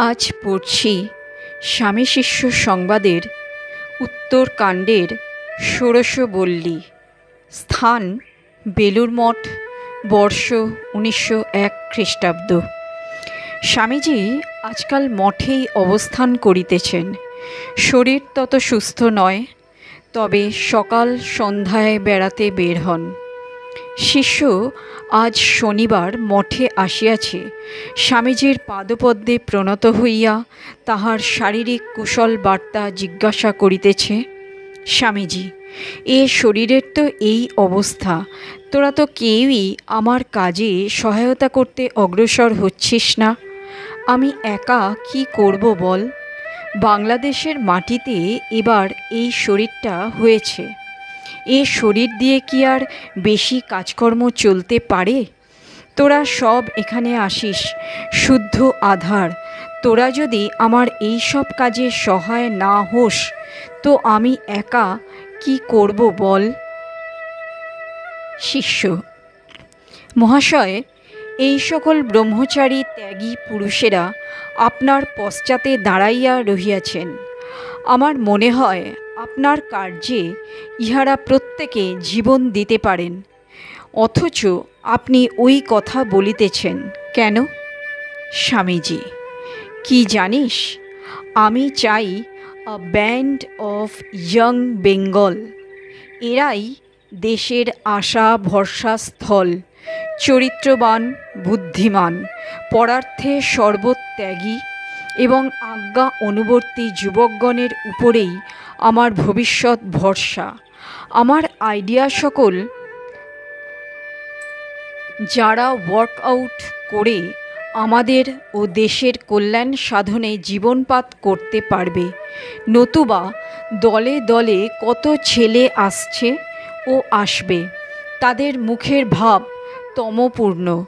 আজ পড়ছি স্বামী শিষ্য সংবাদের উত্তরকাণ্ডের ষোড়শ ষোড়শবল্লী, স্থান বেলুর মঠ, বর্ষ উনিশশো এক খ্রিস্টাব্দ। স্বামীজি আজকাল মঠেই অবস্থান করিতেছেন। শরীর তত সুস্থ নয়, তবে সকাল সন্ধ্যায় বেড়াতে বের হন। শিষ্য, আজ শনিবার মঠে আসিয়াছে। স্বামীজির পাদপদ্মে প্রণত হইয়া তাহার শারীরিক কুশল বার্তা জিজ্ঞাসা করিতেছে, স্বামীজি, এ শরীরের তো এই অবস্থা, তোরা তো কেউই আমার কাজে সহায়তা করতে অগ্রসর হচ্ছিস না। আমি একা কি করব বল? বাংলাদেশের মাটিতে এবার এই শরীরটা হয়েছে। এ শরীর দিয়ে কি আর বেশি কাজকর্ম চলতে পারে? তোরা সব এখানে আসিস, শুদ্ধ আধার। তোরা যদি আমার এই সব কাজে সহায় না হোস, তো আমি একা কি করব বল? শিষ্য, মহাশয়, এই সকল ব্রহ্মচারী ত্যাগী পুরুষেরা আপনার পশ্চাতে দাঁড়াইয়া রহিয়াছেন। আমার মনে হয় আপনার কার্যে ইহারা প্রত্যেকে জীবন দিতে পারেন। অথচ আপনি ওই কথা বলিতেছেন, কেন? স্বামীজি, কি জানিস? আমি চাই a band of young Bengal এরাই দেশের আশা ভরসা স্থল, চরিত্রবান, বুদ্ধিমান, পরার্থে সর্বত্যাগী এবং আজ্ঞা অনুবর্তী যুবকগণের উপরেই আমার ভবিষ্যৎ ভরসা। আমার আইডিয়া সকল যারা ওয়ার্কআউট করে আমাদের ও দেশের কল্যাণ সাধনে জীবনপাত করতে পারবে। নতুবা দলে দলে কত ছেলে আসছে ও আসবে। তাদের মুখের ভাব তমপূর্ণ,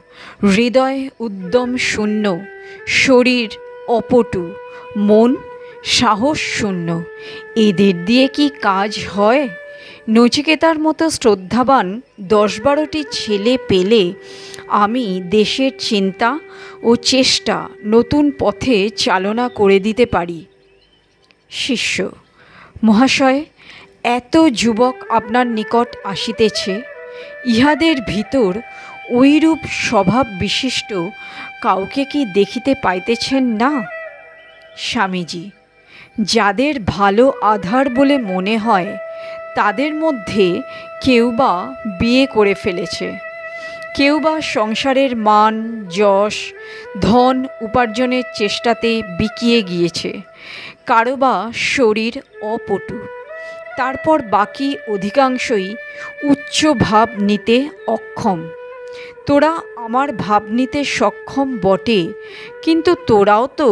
হৃদয় উদ্যম শূন্য, শরীর অপটু, মন সাহস শূন্য। এদের দিয়ে কি কাজ হয়? নচিকেতার মতো শ্রদ্ধাবান দশ বারোটি ছেলে পেলে আমি দেশের চিন্তা ও চেষ্টা নতুন পথে চালনা করে দিতে পারি। শিষ্য, মহাশয়, এত যুবক আপনার নিকট আসিতেছে, ইহাদের ভিতর ঐরূপ স্বভাব বিশিষ্ট কাউকে কি দেখিতে পাইতেছেন না? স্বামীজি যাদের ভালো আধার বলে মনে হয়, তাদের মধ্যে কেউ বা বিয়ে করে ফেলেছে। কেউ বা সংসারের মান, যশ, ধন উপার্জনের চেষ্টাতে বিকিয়ে গিয়েছে। কারও বা শরীর অপটু। তারপর বাকি অধিকাংশই উচ্চ ভাব নিতে অক্ষম। তোরা আমার ভাব নিতে সক্ষম বটে, কিন্তু তোরাও তো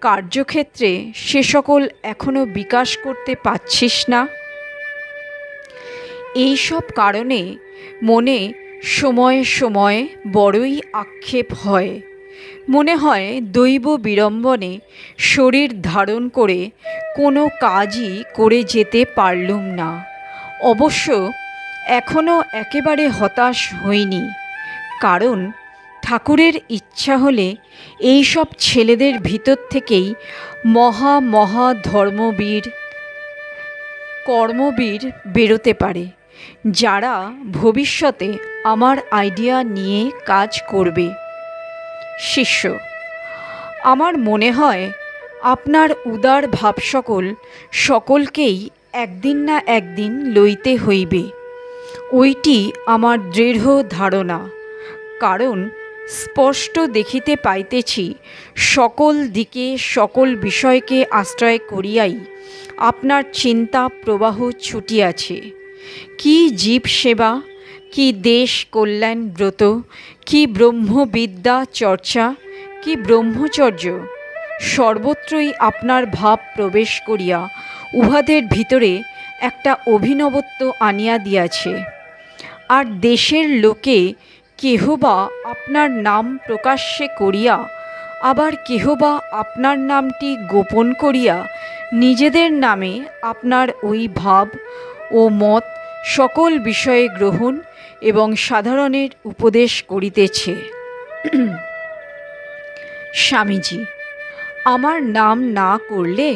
কার্যক্ষেত্রে সে সকল এখনও বিকাশ করতে পারছিস না। এই সব কারণে মনে সময়ে সময়ে বড়ই আক্ষেপ হয়। মনে হয় দৈব বিড়ম্বনে শরীর ধারণ করে কোনো কাজই করে যেতে পারলুম না। অবশ্য এখনও একেবারে হতাশ হইনি। কারণ ঠাকুরের ইচ্ছা হলে এই সব ছেলেদের ভিতর থেকেই মহা মহা ধর্মবীর, কর্মবীর বেরোতে পারে, যারা ভবিষ্যতে আমার আইডিয়া নিয়ে কাজ করবে। শিষ্য, আমার মনে হয় আপনার উদার ভাব সকল সকলকেই একদিন না একদিন লইতে হইবে। ওইটি আমার দৃঢ় ধারণা। কারণ স্পষ্ট দেখিতে পাইতেছি, সকল দিকে সকল বিষয়কে আশ্রয় করিয়াই আপনার চিন্তা প্রবাহ ছুটিয়াছে। কি জীব সেবা, কি দেশ কল্যাণ ব্রত, কি ব্রহ্মবিদ্যা চর্চা, কি ব্রহ্মচর্য, সর্বত্রই আপনার ভাব প্রবেশ করিয়া উহাদের ভিতরে একটা অভিনবত্ব আনিয়া দিয়াছে। আর দেশের লোকে কেহ বা আপনার নাম প্রকাশ্যে করিয়া, আবার কেহ বা আপনার নামটি গোপন করিয়া, নিজেদের নামে আপনার ওই ভাব ও মত সকল বিষয়ে গ্রহণ এবং সাধারণের উপদেশ করিতেছে। স্বামীজি, আমার নাম না করলে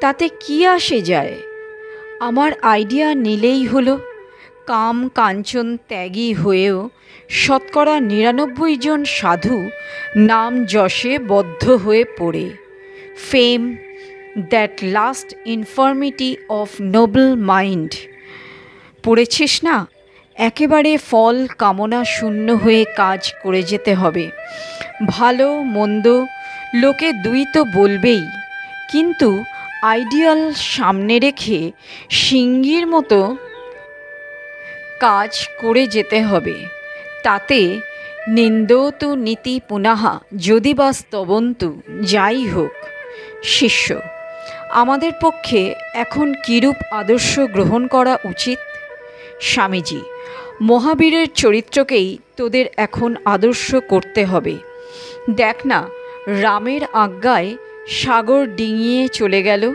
তাতে কি আসে যায়? আমার আইডিয়া নিলেই হলো। কাম কাঞ্চন ত্যাগী হয়েও শতকরা নিরানব্বই জন সাধু নাম যশে বদ্ধ হয়ে পড়ে। Fame that last infirmity of noble mind পড়েছিস না? একেবারে ফল কামনা শূন্য হয়ে কাজ করে যেতে হবে। ভালো, মন্দ, লোকে দুই তো বলবেই। কিন্তু আইডিয়াল সামনে রেখে সিঙ্গির মতো কাজ করে যেতে হবে। তাতে নিন্দতু নীতি পুনাহা যদি বা স্তবন্তু, যাই হোক। শিষ্য, আমাদের পক্ষে এখন কিরূপ আদর্শ গ্রহণ করা উচিত? স্বামীজি, মহাবীরের চরিত্রকেই তোদের এখন আদর্শ করতে হবে। দেখ না, রামের আজ্ঞায় সাগর ডিঙিয়ে চলে গেল।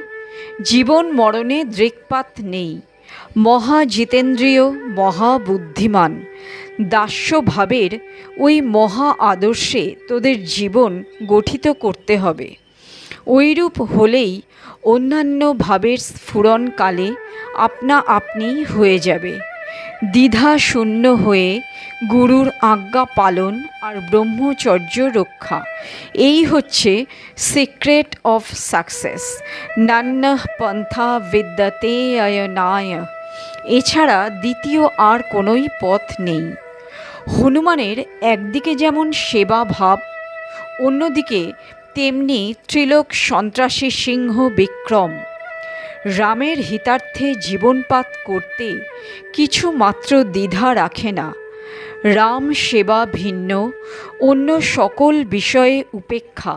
জীবন মরণে দৃকপাত নেই। মহা জিতেন্দ্রীয় মহাবুদ্ধিমান। দাস্যভাবের ওই মহা আদর্শে তোদের জীবন গঠিত করতে হবে। ওইরূপ হলেই অন্যান্য ভাবের স্ফুরণকালে আপনা আপনি হয়ে যাবে। দ্বিধা শূন্য হয়ে গুরুর আজ্ঞা পালন আর ব্রহ্মচর্য রক্ষা। এই হচ্ছে সিক্রেট অফ সাকসেস। নান্য পন্থা বিদ্যাতে অয়নায় এছাড়া দ্বিতীয় আর কোনোই পথ নেই। হনুমানের একদিকে যেমন সেবা ভাব, অন্যদিকে তেমনি ত্রিলোক সন্ত্রাসী সিংহ বিক্রম। রামের হিতার্থে জীবনপাত করতে কিছু মাত্র দ্বিধা রাখে না। রাম সেবা ভিন্ন, অন্য সকল বিষয়ে উপেক্ষা,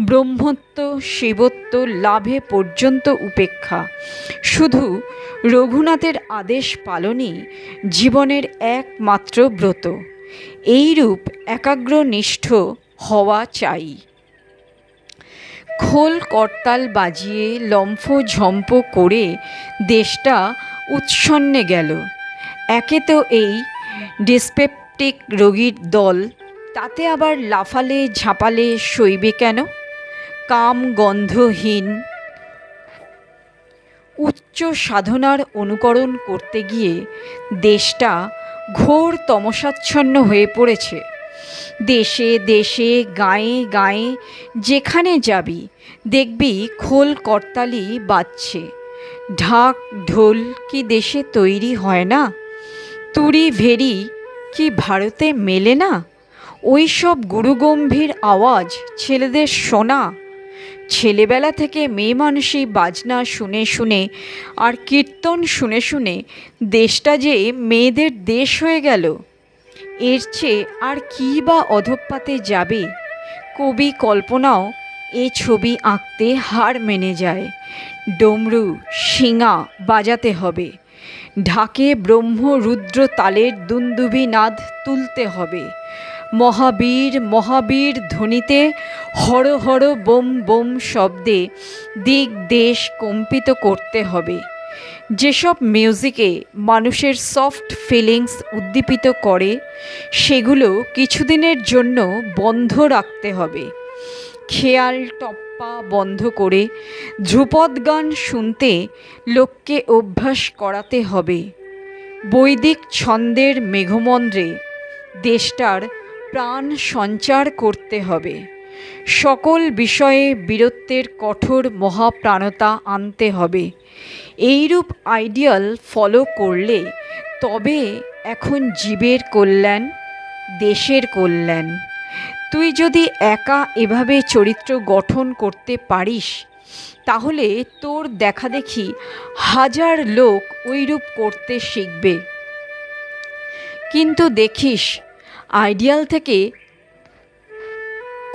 ব্রহ্মত্ব, শিবত্ব লাভে পর্যন্ত উপেক্ষা। শুধু রঘুনাথের আদেশ পালনই জীবনের একমাত্র ব্রত। এইরূপ একাগ্রনিষ্ঠ হওয়া চাই। খোল করতাল বাজিয়ে লম্ফ ঝম্প করে দেশটা উৎসন্নে গেল। একে তো এই ডিসপেপটিক রোগীর দল, তাতে আবার লাফালে ঝাঁপালে সইবে কেন? কাম গন্ধহীন উচ্চ সাধনার অনুকরণ করতে গিয়ে দেশটা ঘোর তমসাচ্ছন্ন হয়ে পড়েছে। দেশে দেশে, গায়ে গায়ে যেখানে যাবি, দেখবি খোল করতালি বাজছে। ঢাক, ঢোল কি দেশে তৈরি হয় না? তুরি ভেরি কি ভারতে মেলে না? ওই সব গুরুগম্ভীর আওয়াজ ছেলেদের শোনা ছেলেবেলা থেকে মেয়ে মানুষই বাজনা শুনে শুনে আর কীর্তন শুনে শুনে দেশটা যে মেয়েদের দেশ হয়ে গেল, এর চেয়ে আর কী বা অধপাতে যাবে? কবি কল্পনাও এ ছবি আঁকতে হার মেনে যায়। ডমরু, শিঙা বাজাতে হবে। ঢাকে ব্রহ্ম রুদ্র তালের দুন্দুবি নাদ তুলতে হবে। মহাবীর মহাবীর ধ্বনিতে হর হর বোম বোম শব্দে দিক দেশ কম্পিত করতে হবে। যেসব মিউজিকে মানুষের সফট ফিলিংস উদ্দীপিত করে, সেগুলো কিছুদিনের জন্য বন্ধ রাখতে হবে। খেয়াল টপ্পা বন্ধ করে ধ্রুপদ গান শুনতে লোককে অভ্যাস করাতে হবে। বৈদিক ছন্দের মেঘমন্দ্রে দেশটার প্রাণ সঞ্চার করতে হবে। সকল বিষয়ে বীরত্বের কঠোর মহাপ্রাণতা আনতে হবে। এইরূপ আইডিয়াল ফলো করলে তবে এখন জীবের কল্যাণ, দেশের কল্যাণ। তুই যদি একা এভাবে চরিত্র গঠন করতে পারিস, তাহলে তোর দেখা দেখি হাজার লোক ওইরূপ করতে শিখবে। কিন্তু দেখিস, আইডিয়াল থেকে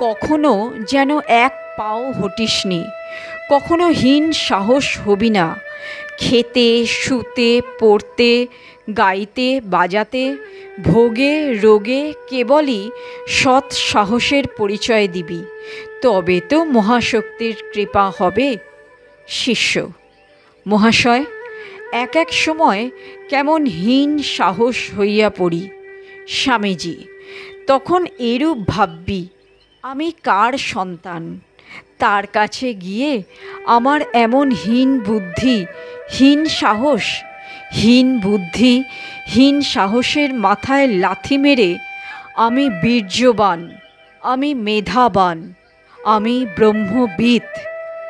কখনো যেন এক পাও হটিসনি, কখনো হীন সাহস হবি না। খেতে, শুতে, পড়তে, গাইতে, বাজাতে, ভোগে, রোগে কেবলই সৎ সাহসের পরিচয় দিবি। তবে তো মহাশক্তির কৃপা হবে শিষ্য। মহাশয়, এক এক সময় কেমন হীন সাহস হইয়া পড়ি। স্বামীজি, তখন এরূপ ভাববি আমি কার সন্তান? তার কাছে গিয়ে আমার এমন হীন বুদ্ধি, হীন সাহস, হীন বুদ্ধি, হীন সাহসের মাথায় লাথি মেরে আমি বীর্যবান, আমি মেধাবান, আমি ব্রহ্মবিদ,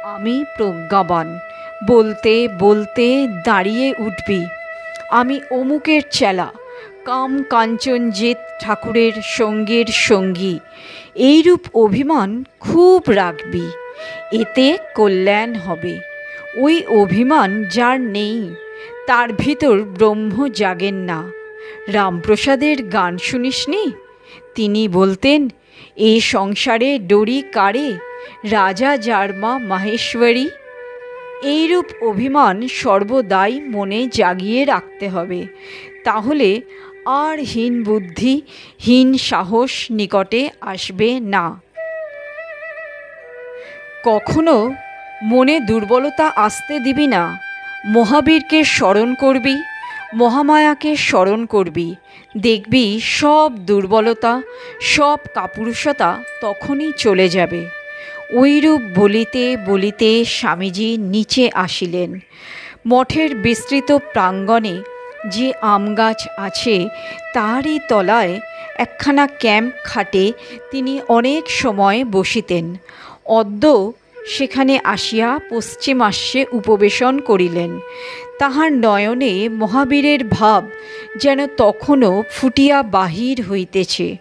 আমি প্রজ্ঞাবান। বলতে বলতে দাঁড়িয়ে উঠবি। আমি অমুকের চেলা কাম কাঞ্চনজিৎ ঠাকুরের সঙ্গের সঙ্গী। এইরূপ অভিমান খুব রাখবি, এতে কল্যাণ হবে। ওই অভিমান যার নেই, তার ভিতর ব্রহ্ম জাগেন না। রামপ্রসাদের গান শুনিসনি তিনি বলতেন, এ সংসারে ডরি কারে? রাজা যার মা মাহেশ্বরী? এইরূপ অভিমান সর্বদাই মনে জাগিয়ে রাখতে হবে। তাহলে আর হীন বুদ্ধি, হীন সাহস নিকটে আসবে না। কখনো মনে দুর্বলতা আসতে দিবি না। মহাবীরকে স্মরণ করবি, মহামায়াকে স্মরণ করবি। দেখবি সব দুর্বলতা, সব কাপুরুষতা তখনই চলে যাবে। ওইরূপ বলিতে বলিতে স্বামীজি নিচে আসিলেন। মঠের বিস্তৃত প্রাঙ্গণে যে আম গাছ আছে, তারই তলায় একখানা ক্যাম্প খাটে তিনি অনেক সময় বসিতেন। অদ্য সেখানে আসিয়া পশ্চিমাস্যে উপবেশন করিলেন। তাহার নয়নে মহাবীরের ভাব যেন তখনও ফুটিয়া বাহির হইতেছে।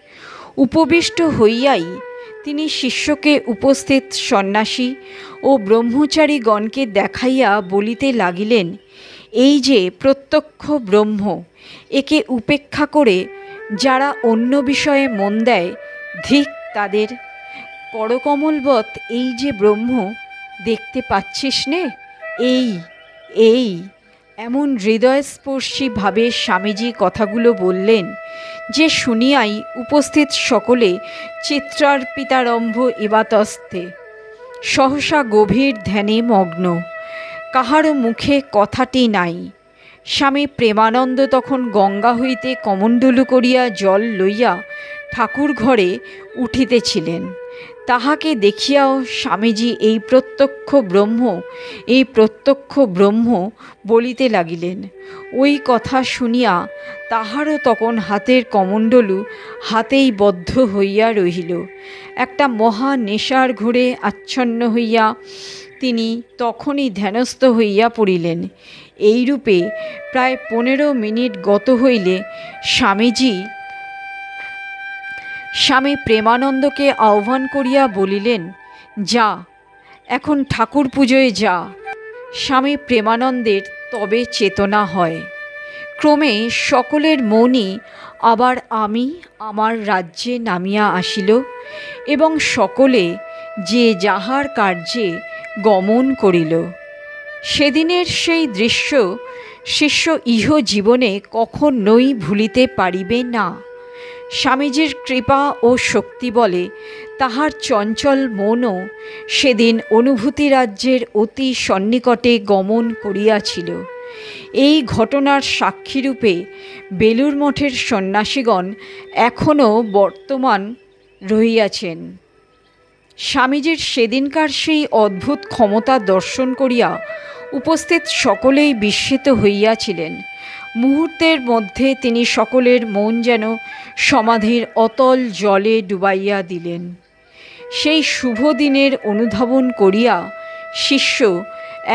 উপবিষ্ট হইয়াই তিনি শিষ্যকে উপস্থিত সন্ন্যাসী ও ব্রহ্মচারীগণকে দেখাইয়া বলিতে লাগিলেন এই যে প্রত্যক্ষ ব্রহ্ম, একে উপেক্ষা করে যারা অন্য বিষয়ে মন দেয়, ধিক তাদের। করকমলবৎ এই যে ব্রহ্ম, দেখতে পাচ্ছিস নে? এই এই। এমন হৃদয়স্পর্শীভাবে স্বামীজি কথাগুলো বললেন, যে শুনিয়াই উপস্থিত সকলে চিত্রার্পিতারম্ভ ইবাতস্থে সহসা গভীর ধ্যানে মগ্ন। কাহারও মুখে কথাটি নাই। স্বামী প্রেমানন্দ তখন গঙ্গা হইতে কমণ্ডলু করিয়া জল লইয়া ঠাকুর ঘরে উঠিতেছিলেন। তাহাকে দেখিয়াও স্বামীজি এই প্রত্যক্ষ ব্রহ্ম, এই প্রত্যক্ষ ব্রহ্ম বলিতে লাগিলেন। ওই কথা শুনিয়া তাহারও তখন হাতের কমণ্ডলু হাতেই বদ্ধ হইয়া রহিল। একটা মহা নেশার ঘোরে আচ্ছন্ন হইয়া তিনি তখনই ধ্যানস্থ হইয়া পড়িলেন। এইরূপে প্রায় পনেরো মিনিট গত হইলে স্বামীজি স্বামী প্রেমানন্দকে আহ্বান করিয়া বলিলেন, যা, এখন ঠাকুর পুজোয় যা। স্বামী প্রেমানন্দের তবে চেতনা হয়। ক্রমে সকলের মনই আবার আমি আমার রাজ্যে নামিয়া আসিল এবং সকলে যে যাহার কার্যে গমন করিল। সেদিনের সেই দৃশ্য শিষ্য ইহ জীবনে কখনোই ভুলিতে পারিবে না। স্বামীজির কৃপা ও শক্তি বলে তাহার চঞ্চল মনও সেদিন অনুভূতি রাজ্যের অতি সন্নিকটে গমন করিয়াছিল। এই ঘটনার সাক্ষীরূপে বেলুর মঠের সন্ন্যাসীগণ এখনও বর্তমান রহিয়াছেন। স্বামীজির সেদিনকার সেই অদ্ভুত ক্ষমতা দর্শন করিয়া উপস্থিত সকলেই বিস্মিত হইয়াছিলেন। মুহূর্তের মধ্যে তিনি সকলের মন যেন সমাধির অতল জলে ডুবাইয়া দিলেন। সেই শুভ দিনের অনুধাবন করিয়া শিষ্য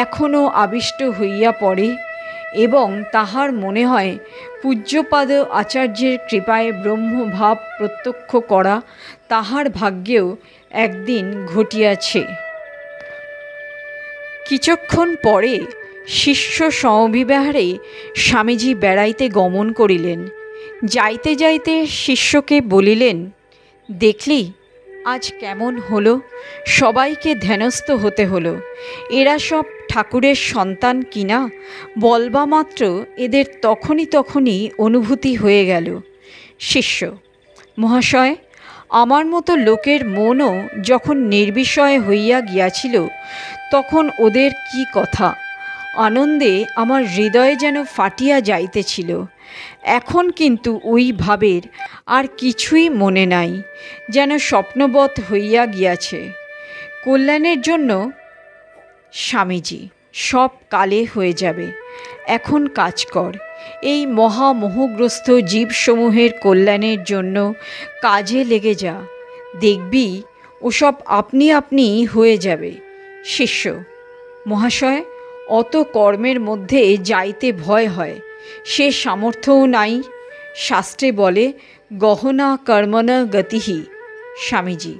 এখনও আবিষ্ট হইয়া পড়ে এবং তাহার মনে হয় পূজ্যপাদ আচার্যের কৃপায় ব্রহ্মভাব প্রত্যক্ষ করা তাহার ভাগ্যেও একদিন ঘটিয়াছে। কিছুক্ষণ পরে শিষ্য সমবিবাহারে স্বামীজি বেড়াইতে গমন করিলেন। যাইতে যাইতে শিষ্যকে বলিলেন, দেখলি আজ কেমন হলো? সবাইকে ধ্যানস্থ হতে হলো। এরা সব ঠাকুরের সন্তান কিনা বলবা মাত্র এদের তখনই তখনই অনুভূতি হয়ে গেল। শিষ্য, মহাশয়, আমার মতো লোকের মনও যখন নির্বিষয় হইয়া গিয়াছিল, তখন ওদের কি কথা? আনন্দে আমার হৃদয়ে যেন ফাটিয়া যাইতেছিল। এখন কিন্তু ওই ভাবের আর কিছুই মনে নাই, যেন স্বপ্নবৎ হইয়া গিয়াছে। কল্যাণের জন্য স্বামীজি, সব কালে হয়ে যাবে। এখন কাজ কর। এই মহামোহগ্রস্ত জীবসমূহের কল্যাণের জন্য কাজে লেগে যা। দেখবি, ওসব আপনি আপনি হয়ে যাবে। শিষ্য, মহাশয়, অত কর্মের মধ্যে যাইতে ভয় হয়। সে সামর্থ্যও নাই। শাস্ত্রে বলে, গহনা কর্মনা গতিহি। স্বামীজি,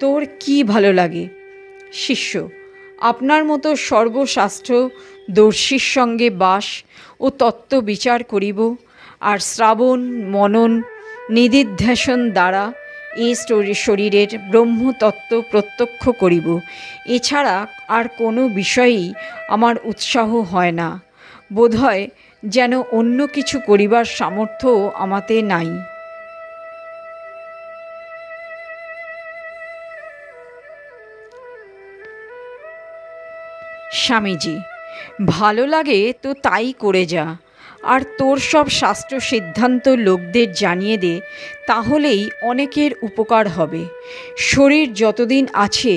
তোর কি ভালো লাগে? শিষ্য, আপনার মতো সর্বশাস্ত্র দর্শীর সঙ্গে বাস ও তত্ত্ব বিচার করিব আর শ্রাবণ, মনন, নিদিধ্যাসন দ্বারা এই শরী- শরীরের ব্রহ্মতত্ত্ব প্রত্যক্ষ করিব। এছাড়া আর কোনো বিষয়েই আমার উৎসাহ হয় না। বোধহয় যেন অন্য কিছু করিবার সামর্থ্য আমাতে নাই। স্বামীজি, ভালো লাগে তো তাই করে যা, আর তোর সব শাস্ত্র সিদ্ধান্ত লোকদের জানিয়ে দে, তাহলেই অনেকের উপকার হবে। শরীর যতদিন আছে,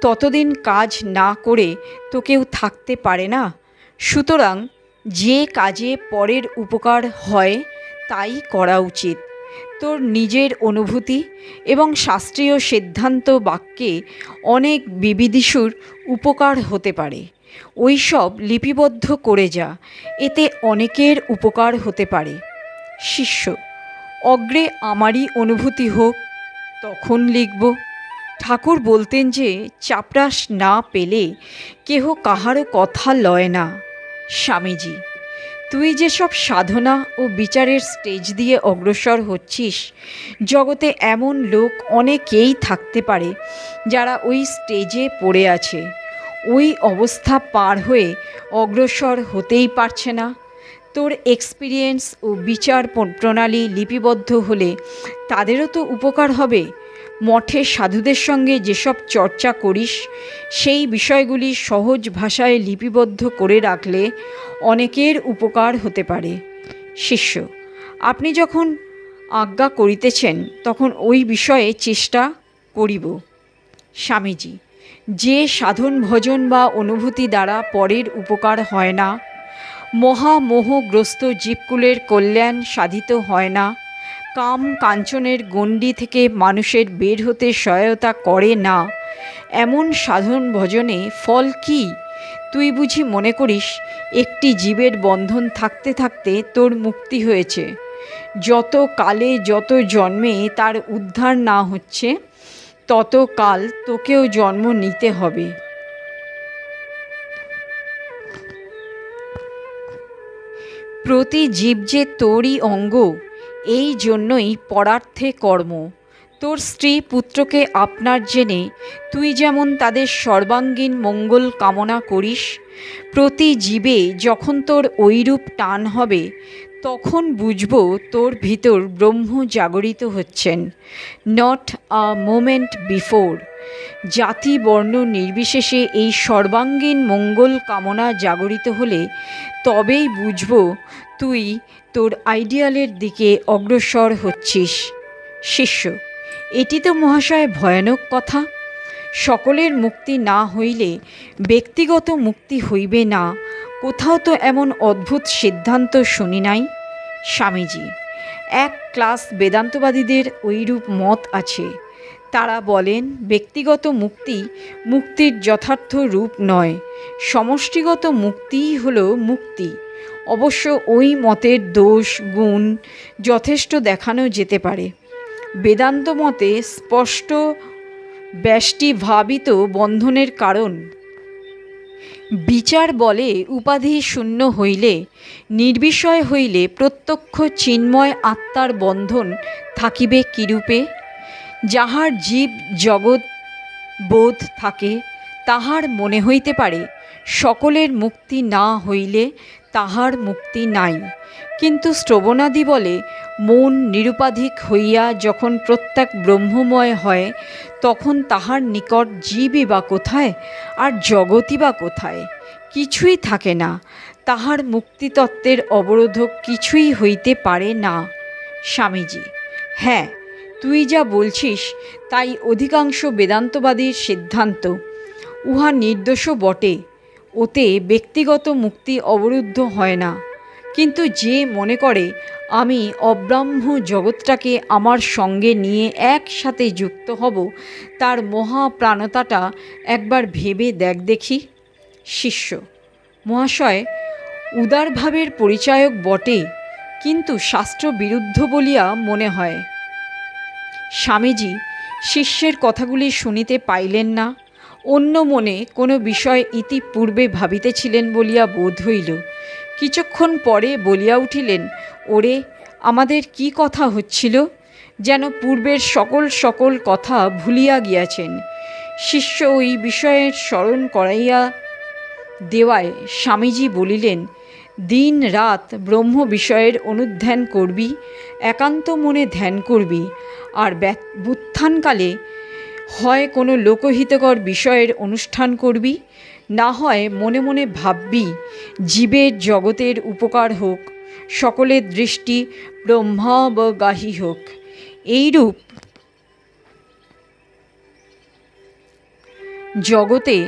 ততদিন কাজ না করে তো কেউ থাকতে পারে না। সুতরাং যে কাজে পরের উপকার হয়, তাই করা উচিত। তোর নিজের অনুভূতি এবং শাস্ত্রীয় সিদ্ধান্ত বাক্যে অনেক বিবিধিসুর উপকার হতে পারে। ওই সব লিপিবদ্ধ করে যা, এতে অনেকের উপকার হতে পারে। শিষ্য, অগ্রে আমারই অনুভূতি হোক, তখন লিখব। ঠাকুর বলতেন যে, চাপরাস না পেলে কেহ কাহারও কথা লয় না। স্বামীজি, তুই যেসব সাধনা ও বিচারের স্টেজ দিয়ে অগ্রসর হচ্ছিস, জগতে এমন লোক অনেকেই থাকতে পারে যারা ওই স্টেজে পড়ে আছে। ওই অবস্থা পার হয়ে অগ্রসর হতেই পারছে না। তোর এক্সপিরিয়েন্স ও বিচার প্রণালী লিপিবদ্ধ হলে তাদেরও তো উপকার হবে। মঠে সাধুদের সঙ্গে যেসব চর্চা করিস, সেই বিষয়গুলি সহজ ভাষায় লিপিবদ্ধ করে রাখলে অনেকের উপকার হতে পারে। শিষ্য, আপনি যখন আজ্ঞা করিতেছেন, তখন ওই বিষয়ে চেষ্টা করিব। স্বামীজি, যে সাধন ভজন বা অনুভূতি দ্বারা পরের উপকার হয় না মহামোহগ্রস্ত জীবকুলের কল্যাণ সাধিত হয় না কাম কাঞ্চনের গণ্ডি থেকে মানুষের বের হতে সহায়তা করে না। এমন সাধন ভজনে ফল কি? তুই বুঝি মনে করিস, একটি জীবের বন্ধন থাকতে থাকতে তোর মুক্তি হয়েছে। যত কালে যত জন্মে তার উদ্ধার না হচ্ছে, তত কাল তোকেও জন্ম নিতে হবে। প্রতি জীব যে তোরই অঙ্গ এই জন্যই পরার্থে কর্ম। তোর স্ত্রী পুত্রকে আপনার জেনে তুই যেমন তাদের সর্বাঙ্গীন মঙ্গল কামনা করিস, প্রতি জীবে যখন তোর ঐরূপ টান হবে, তখন বুঝব তোর ভিতর ব্রহ্ম জাগরিত হচ্ছেন। নট আ মোমেন্ট বিফোর জাতি, বর্ণ নির্বিশেষে এই সর্বাঙ্গীন মঙ্গল কামনা জাগরিত হলে তবেই বুঝব তুই তোর আইডিয়ালের দিকে অগ্রসর হচ্ছিস। শিষ্য, এটি তো মহাশয় ভয়ানক কথা। সকলের মুক্তি না হইলে ব্যক্তিগত মুক্তি হইবে না। কোথাও তো এমন অদ্ভুত সিদ্ধান্ত শুনি নাই। স্বামীজি, এক ক্লাস বেদান্তবাদীদের ওইরূপ মত আছে। তারা বলেন, ব্যক্তিগত মুক্তি মুক্তির যথার্থ রূপ নয়। সমষ্টিগত মুক্তিই হল মুক্তি। অবশ্য ওই মতের দোষ, গুণ যথেষ্ট দেখানো যেতে পারে। বেদান্ত মতে স্পষ্ট ব্যষ্টি ভাবিত বন্ধনের কারণ। বিচার বলে উপাধি শূন্য হইলে, নির্বিষয় হইলে প্রত্যক্ষ চিন্ময় আত্মার বন্ধন থাকিবে কিরূপে? যাহার জীব জগৎ বোধ থাকে, তাহার মনে হইতে পারে, সকলের মুক্তি না হইলে তাহার মুক্তি নাই। কিন্তু শ্রবণাদি বলে, মন নিরুপাধিক হইয়া যখন প্রত্যেক ব্রহ্মময় হয়, তখন তাহার নিকট জীবই বা কোথায়, আর জগতই বা কোথায়? কিছুই থাকে না। তাহার মুক্তিতত্ত্বের অবরোধক কিছুই হইতে পারে না। স্বামীজি হ্যাঁ তুই যা বলছিস, তাই অধিকাংশ বেদান্তবাদীর সিদ্ধান্ত। উহা নির্দোষও বটে, ওতে ব্যক্তিগত মুক্তি অবরুদ্ধ হয় না। কিন্তু যে মনে করে, আমি অব্রাহ্ম জগৎটাকে আমার সঙ্গে নিয়ে একসাথে যুক্ত হব, তার মহাপ্রাণতাটা একবার ভেবে দেখ দেখি। শিষ্য, মহাশয়, উদারভাবের পরিচায়ক বটে, কিন্তু শাস্ত্র বিরুদ্ধ বলিয়া মনে হয়। স্বামীজি শিষ্যের কথাগুলি শুনিতে পাইলেন না। অন্য মনে কোনো বিষয় ইতিপূর্বে ভাবিতেছিলেন বলিয়া বোধ হইল। কিছুক্ষণ পরে বলিয়া উঠিলেন, ওরে, আমাদের কি কথা হচ্ছিল? যেন পূর্বের সকল সকল কথা ভুলিয়া গিয়াছেন। শিষ্য ওই বিষয়ের স্মরণ করাইয়া দেওয়ায় স্বামীজি বলিলেন দিন রাত ব্রহ্ম বিষয়ের অনুধ্যান করবি, একান্ত মনে ধ্যান করবি, আর বুত্থানকালে হয় কোনো লোকহিতকর বিষয়ের অনুষ্ঠান করবি, না হয় মনে মনে ভাববি, জীবের জগতের উপকার হোক, সকলের দৃষ্টি ব্রহ্মাবগাহী হোক। এইরূপ জগতে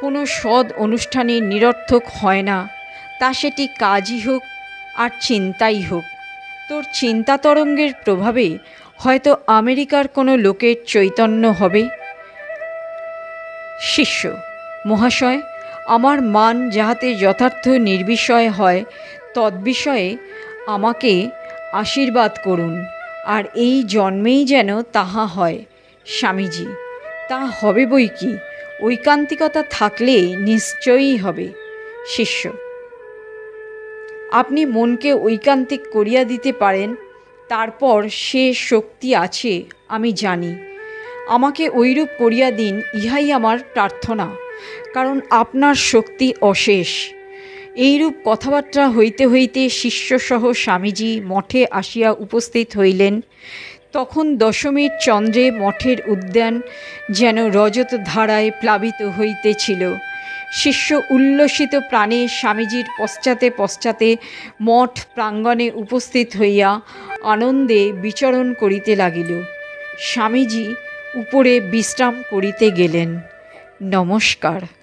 কোনো সদ অনুষ্ঠানে নিরর্থক হয় না। তা সেটি কাজই হোক আর চিন্তাই হোক। তোর চিন্তা তরঙ্গের প্রভাবে হয়তো আমেরিকার কোনো লোকের চৈতন্য হবে। শিষ্য, মহাশয়, আমার মান যাহাতে যথার্থ নির্বিষয় হয়, তদ্বিষয়ে আমাকে আশীর্বাদ করুন, আর এই জন্মেই যেন তাহা হয়। স্বামীজি, তা হবে বই কি? ঐকান্তিকতা থাকলে নিশ্চয়ই হবে। শিষ্য আপনি মনকে ঐকান্তিক করিয়া দিতে পারেন, তারপর সে শক্তি আছে, আমি জানি। আমাকে ঐরূপ করিয়া দিন, ইহাই আমার প্রার্থনা, কারণ আপনার শক্তি অশেষ। এইরূপ কথাবার্তা হইতে হইতে শিষ্যসহ স্বামীজি মঠে আসিয়া উপস্থিত হইলেন। তখন দশমীর চন্দ্রে মঠের উদ্যান যেন রজত ধারায় প্লাবিত হইতেছিল। শিষ্য উল্লসিত প্রাণে স্বামীজির পশ্চাতে পশ্চাতে মঠ প্রাঙ্গণে উপস্থিত হইয়া আনন্দে বিচরণ করিতে লাগিল। স্বামীজি উপরে বিশ্রাম করিতে গেলেন। নমস্কার।